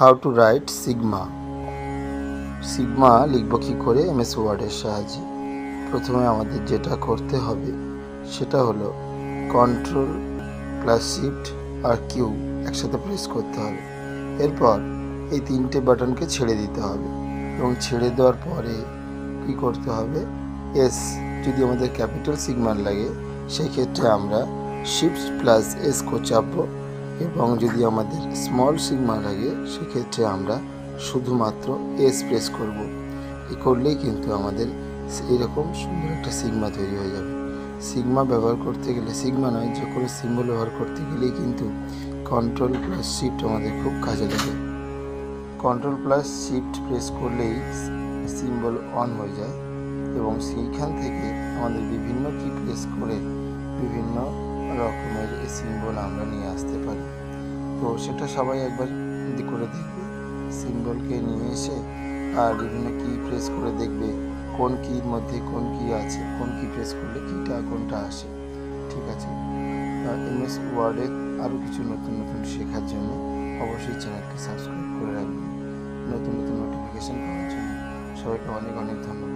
How to write sigma. Sigma লিখব কী করে? এমএস ওয়ার্ডের সাহায্যে। প্রথমে আমাদের যেটা করতে হবে সেটা হলো কন্ট্রোল প্লাস শিফট আর কিউ একসাথে প্রেস করতে হবে। এরপর এই তিনটে বাটনকে ছেড়ে দিতে হবে এবং ছেড়ে দেওয়ার পরে কী করতে হবে? এস, যদি আমাদের ক্যাপিটাল সিগমাল লাগে সেই ক্ষেত্রে আমরা শিফট প্লাস এস কো চাপবো। এবং যদি আমাদের স্মল সিগমা লাগে, সেক্ষেত্রে আমরা শুধুমাত্র এস প্রেস করব। এ করলেই কিন্তু আমাদের এরকম সুন্দর একটা সিগমা তৈরি হয়ে যাবে। সিগমা ব্যবহার করতে গেলে সিগমা নয়, যে কোনো সিম্বল ব্যবহার করতে গেলেই কিন্তু কন্ট্রোল প্লাস শিফট আমাদের খুব কাজে লাগে। কন্ট্রোল প্লাস শিফট প্রেস করলেই সিম্বল অন হয়ে যায় এবং সেইখান থেকে আমাদের বিভিন্ন কি প্রেস করে বিভিন্ন রকমের সিম্বল আমরা নিয়ে আসতে পারি। তো সেটা সবাই একবার করে দেখবে। সিম্বলকে নিয়ে এসে, আর বিভিন্ন কী প্রেস করে দেখবে, কোন কির মধ্যে কোন কি আছে, কোন কি প্রেস করলে কীটা, কোনটা আসে। ঠিক আছে? এমএস ওয়ার্ডে আরও কিছু নতুন নতুন শেখার জন্য অবশ্যই চ্যানেলকে সাবস্ক্রাইব করে রাখবেন। নতুন নতুন নোটিফিকেশান পাওয়ার জন্য সবাইকে অনেক অনেক ধন্যবাদ।